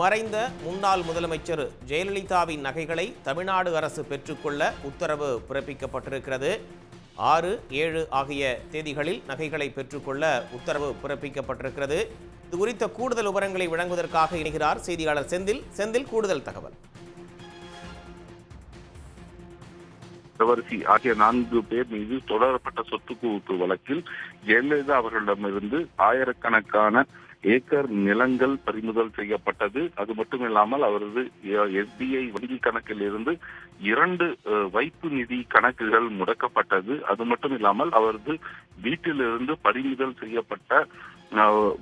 மறைந்த முன்னாள் முதலமைச்சர் ஜெயலலிதாவின் நகைகளை தமிழ்நாடு அரசு பெற்றுக்கொள்ள உத்தரவு பிறப்பிக்கப்பட்டிருக்கிறது. ஆறு ஏழு ஆகிய தேதிகளில் நகைகளை பெற்றுக்கொள்ள உத்தரவு பிறப்பிக்கப்பட்டிருக்கிறது. இது குறித்த கூடுதல் விவரங்களை வழங்குவதற்காக இணைகிறார் செய்தியாளர் செந்தில். செந்தில் கூடுதல் தகவல். இளவரசி ஆகிய நான்கு பேர் மீது தொடரப்பட்ட சொத்து குவிப்பு வழக்கில் ஜெயலலிதா அவர்களிடமிருந்து ஆயிரக்கணக்கான ஏக்கர் நிலங்கள் பறிமுதல் செய்யப்பட்டது. அது மட்டுமில்லாமல் அவரது எஸ்பிஐ வங்கி கணக்கில் இருந்து இரண்டு வைப்பு நிதி கணக்குகள் முடக்கப்பட்டது. அது மட்டும் இல்லாமல் அவரது வீட்டிலிருந்து பறிமுதல் செய்யப்பட்ட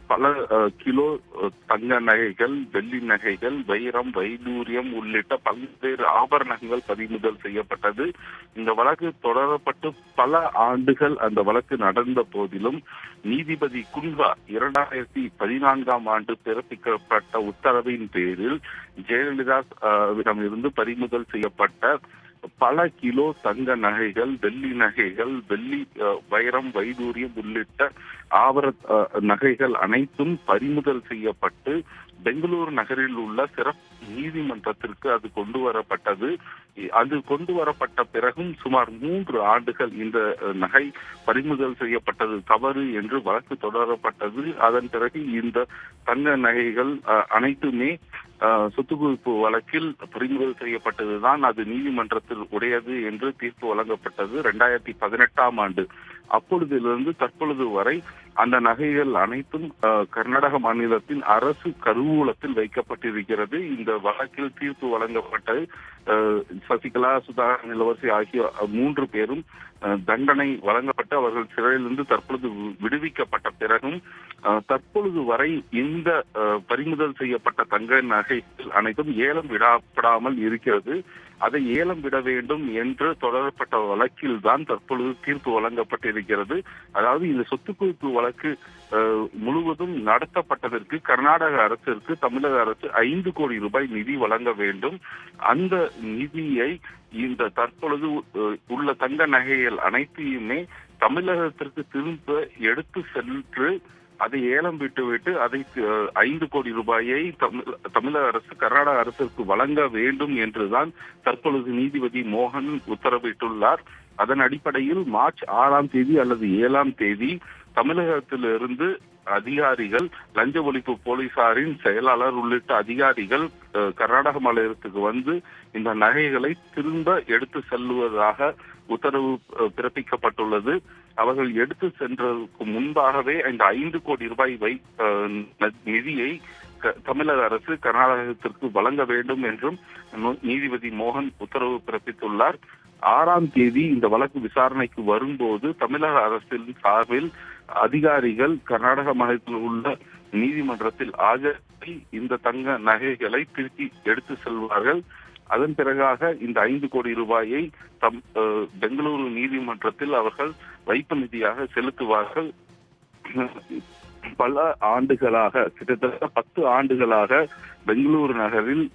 பல கிலோ தங்க நகைகள் வெள்ளி நகைகள் வைரம் வைடூரியம் உள்ளிட்ட பல்வேறு ஆபரணங்கள் பறிமுதல் செய்யப்பட்டது. இந்த வழக்கு தொடரப்பட்டு பல ஆண்டுகள் அந்த வழக்கு நடந்த போதிலும் நீதிபதி குன்வா இரண்டாயிரத்தி பதினான்காம் ஆண்டு பிறப்பிக்கப்பட்ட உத்தரவின் பேரில் ஜெயலலிதா இருந்து பறிமுதல் செய்யப்பட்ட பல கிலோ தங்க நகைகள் வெள்ளி நகைகள் வெள்ளி வைரம் வைடூரியம் உள்ளிட்ட ஆவர நகைகள் அனைத்தும் பறிமுதல் செய்யப்பட்டு பெங்களூரு நகரில் உள்ள சிறப்பு நீதிமன்றத்திற்கு அது கொண்டு வரப்பட்டது. அது கொண்டு வரப்பட்ட பிறகும் சுமார் மூன்று ஆண்டுகள் இந்த நகை பறிமுதல் செய்யப்பட்டது தவறு என்று வழக்கு தொடரப்பட்டது. அதன் பிறகு இந்த தங்க நகைகள் அஹ், அனைத்துமே சொத்து குவிப்பு வழக்கில் பறிமுதல் செய்யப்பட்டதுதான் அது நீதிமன்றத்தில் உடையது என்று தீர்ப்பு வழங்கப்பட்டது இரண்டாயிரத்தி பதினெட்டாம் ஆண்டு. அப்பொழுதிலிருந்து தற்பொழுது வரை அந்த நகைகள் அனைத்தும் கர்நாடக மாநிலத்தின் அரசு கருவூலத்தில் வைக்கப்பட்டிருக்கிறது. இந்த வழக்கில் தீர்ப்பு வழங்கப்பட்ட சசிகலா சுதாகர் இளவரசி ஆகிய மூன்று பேரும் தண்டனை வழங்கப்பட்டு அவர்கள் சிறையிலிருந்து தற்பொழுது விடுவிக்கப்பட்ட பிறகும் தற்பொழுது வரை இந்த பறிமுதல் செய்யப்பட்ட தங்க நகைகள் அனைத்தும் ஏலம் விடப்படாமல் இருக்கிறது. அதை ஏலம் விட வேண்டும் என்று தொடரப்பட்ட வழக்கில் தான் தற்பொழுது தீர்ப்பு வழங்கப்பட்டிருக்கிறது. அதாவது இந்த சொத்து குவிப்பு வழக்கு முழுவதும் நடத்தப்பட்டதற்கு கர்நாடக அரசிற்கு தமிழக அரசு ஐந்து கோடி ரூபாய் நிதி வழங்க வேண்டும். அந்த நிதியை இந்த தற்பொழுது உள்ள தங்க நகைகள் அனைத்தையுமே தமிழகத்திற்கு திரும்ப எடுத்து சென்று அதை ஏலம் விட்டுவிட்டு அதை ஐந்து கோடி ரூபாயை தமிழ் தமிழக அரசு கர்நாடக அரசிற்கு வழங்க வேண்டும் என்றுதான் தற்பொழுது நீதிபதி மோகன் உத்தரவிட்டுள்ளார். அதன் அடிப்படையில் மார்ச் ஆறாம் தேதி அல்லது ஏழாம் தேதி தமிழகத்திலிருந்து அதிகாரிகள் லஞ்ச ஒழிப்பு போலீசாரின் செயலாளர் உள்ளிட்ட அதிகாரிகள் கர்நாடக மாநிலத்துக்கு வந்து இந்த நகைகளை திரும்ப எடுத்து செல்லுவதாக உத்தரவு பிறப்பிக்கப்பட்டுள்ளது. அவர்கள் எடுத்து சென்றதற்கு முன்பாகவே இந்த ஐந்து கோடி ரூபாய் வை அஹ், நிதியை க- தமிழக அரசு கர்நாடகத்திற்கு வழங்க வேண்டும் என்றும் நீதிபதி மோகன் உத்தரவு பிறப்பித்துள்ளார். ஆறாம் தேதி இந்த வழக்கு விசாரணைக்கு வரும்போது தமிழக அரசின் சார்பில் அதிகாரிகள் கர்நாடக மாநிலத்தில் உள்ள நீதிமன்றத்தில் ஆஜராகி இந்த தங்க நகைகளை திருப்பி எடுத்து செல்வார்கள். அதன் பிறகாக இந்த ஐந்து கோடி ரூபாயை தம் பெங்களூரு நீதிமன்றத்தில் அவர்கள் வைப்பு நிதியாக செலுத்துவார்கள். பல ஆண்டுகளாக கிட்டத்தட்ட பத்து ஆண்டுகளாக பெங்களூரு நகரில்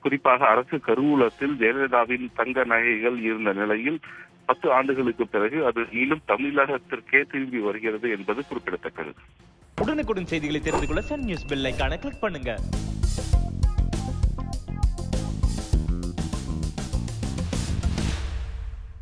குறிப்பாக அரசு கருவூலத்தில் ஜெயலலிதாவின் தங்க நகைகள் இருந்த நிலையில் பத்து ஆண்டுகளுக்கு பிறகு அது மீண்டும் தமிழகத்திற்கே திரும்பி வருகிறது என்பது குறிப்பிடத்தக்கது. உடனுக்குடன் செய்திகளை தெரிந்து கொள்ள சன் நியூஸ் பெல் கிளிக் பண்ணுங்க.